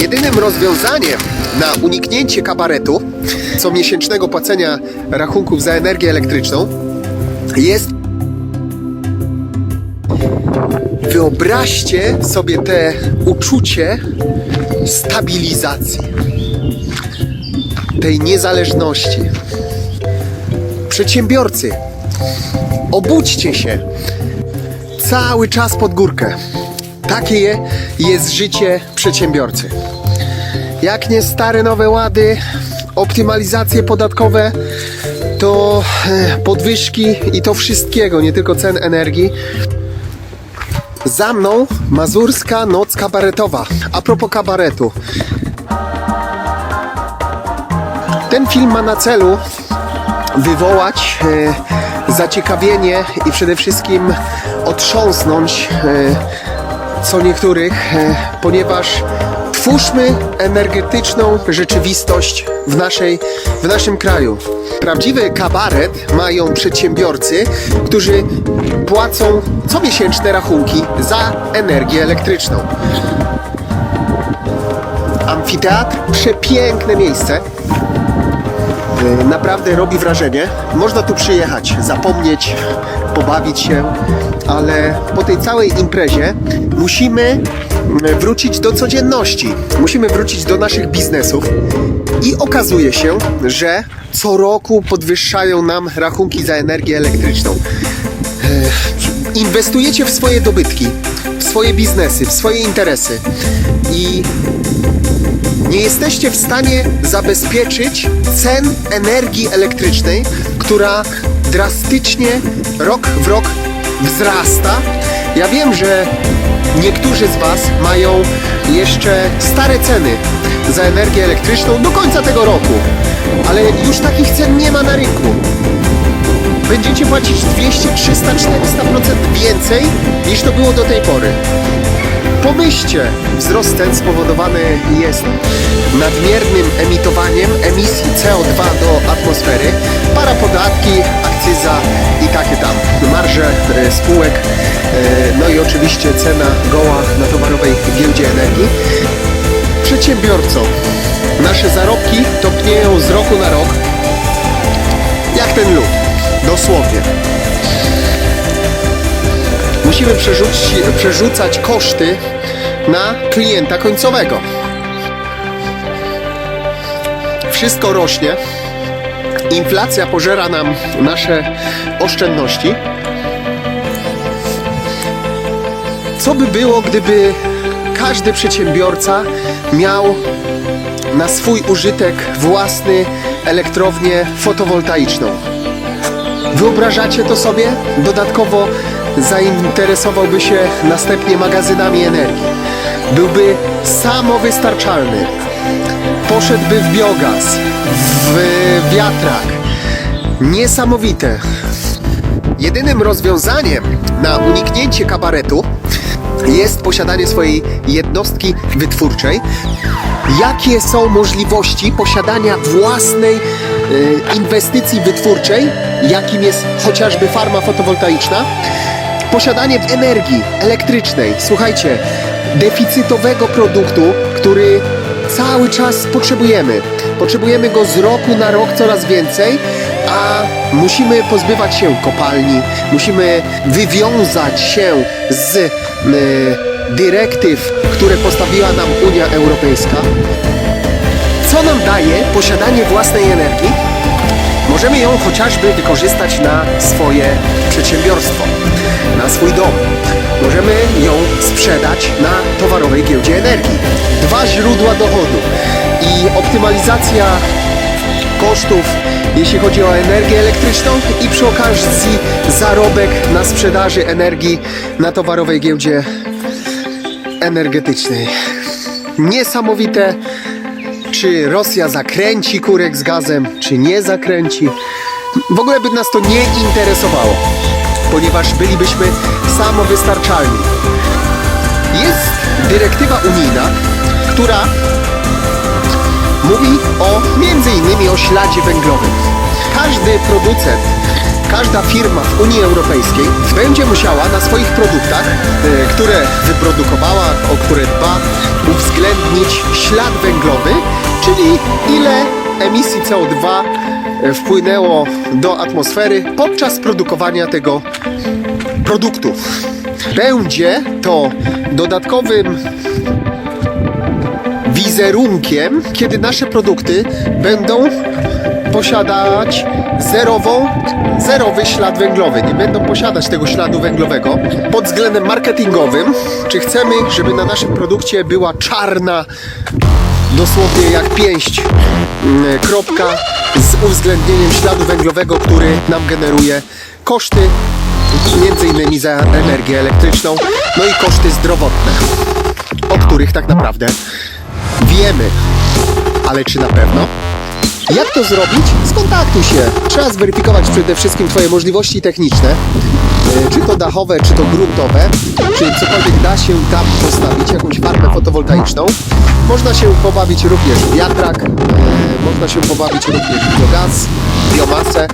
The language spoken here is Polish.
Jedynym rozwiązaniem na uniknięcie kabaretu, co miesięcznego płacenia rachunków za energię elektryczną, jest. Wyobraźcie sobie te uczucie stabilizacji, tej niezależności. Przedsiębiorcy, obudźcie się cały czas pod górkę. Takie jest życie przedsiębiorcy. Jak nie stare nowe łady, optymalizacje podatkowe, to e, podwyżki i to wszystkiego, nie tylko cen energii. Za mną Mazurska Noc Kabaretowa. A propos kabaretu. Ten film ma na celu wywołać e, zaciekawienie i przede wszystkim otrząsnąć e, co niektórych, e, ponieważ twórzmy energetyczną rzeczywistość w, naszej, w naszym kraju. Prawdziwy kabaret mają przedsiębiorcy, którzy płacą comiesięczne rachunki za energię elektryczną. Amfiteatr, przepiękne miejsce. Y, Naprawdę robi wrażenie. Można tu przyjechać, zapomnieć, pobawić się, ale po tej całej imprezie musimy mm, wrócić do codzienności. Musimy wrócić do naszych biznesów. I okazuje się, że co roku podwyższają nam rachunki za energię elektryczną. Inwestujecie w swoje dobytki, w swoje biznesy, w swoje interesy i nie jesteście w stanie zabezpieczyć cen energii elektrycznej, która drastycznie rok w rok wzrasta. Ja wiem, że niektórzy z Was mają jeszcze stare ceny za energię elektryczną do końca tego roku, ale już takich cen nie ma na rynku. Będziecie płacić 200, 300, 400% więcej niż to było do tej pory. Pomyślcie, wzrost ten spowodowany jest nadmiernym emitowaniem emisji CO2 do atmosfery, parapodatki, akcyza i takie tam e, spółek, e, no i oczywiście cena goła na towarowej giełdzie energii. Przedsiębiorcom nasze zarobki topnieją z roku na rok, jak ten lód, dosłownie. Musimy przerzucić, przerzucać koszty na klienta końcowego. Wszystko rośnie. Inflacja pożera nam nasze oszczędności. Co by było, gdyby każdy przedsiębiorca miał na swój użytek własny elektrownię fotowoltaiczną? Wyobrażacie to sobie? Dodatkowo zainteresowałby się następnie magazynami energii. Byłby samowystarczalny. Poszedłby w biogaz, w wiatrak. Niesamowite. Jedynym rozwiązaniem na uniknięcie kabaretu jest posiadanie swojej jednostki wytwórczej. Jakie są możliwości posiadania własnej e, inwestycji wytwórczej, jakim jest chociażby farma fotowoltaiczna? Posiadanie energii elektrycznej, słuchajcie, deficytowego produktu, który cały czas potrzebujemy. Potrzebujemy go z roku na rok coraz więcej, a musimy pozbywać się kopalni, musimy wywiązać się z dyrektyw, które postawiła nam Unia Europejska. Co nam daje posiadanie własnej energii? Możemy ją chociażby wykorzystać na swoje przedsiębiorstwo, na swój dom. Możemy ją sprzedać na towarowej giełdzie energii. Dwa źródła dochodu i optymalizacja kosztów, jeśli chodzi o energię elektryczną i przy okazji zarobek na sprzedaży energii na towarowej giełdzie energetycznej. Niesamowite, czy Rosja zakręci kurek z gazem, czy nie zakręci. W ogóle by nas to nie interesowało, ponieważ bylibyśmy samowystarczalni. Jest dyrektywa unijna, która mówi o innymi o śladzie węglowym. Każdy producent każda firma w Unii Europejskiej będzie musiała na swoich produktach, e, które wyprodukowała, o które dba, uwzględnić ślad węglowy, czyli ile emisji CO2 e, wpłynęło do atmosfery podczas produkowania tego produktu. Będzie to dodatkowym wizerunkiem, kiedy nasze produkty będą posiadać zerową, zerowy ślad węglowy. Nie będą posiadać tego śladu węglowego. Pod względem marketingowym, czy chcemy, żeby na naszym produkcie była czarna, dosłownie jak pięść, mm, kropka z uwzględnieniem śladu węglowego, który nam generuje koszty, między innymi za energię elektryczną, no i koszty zdrowotne, o których tak naprawdę wiemy, ale czy na pewno? Jak to zrobić? Skontaktuj się. Trzeba zweryfikować przede wszystkim Twoje możliwości techniczne, e, czy to dachowe, czy to gruntowe, czy cokolwiek da się tam postawić, jakąś farmę fotowoltaiczną. Można się pobawić również w wiatrak, e, można się pobawić również w biogaz, biomasę.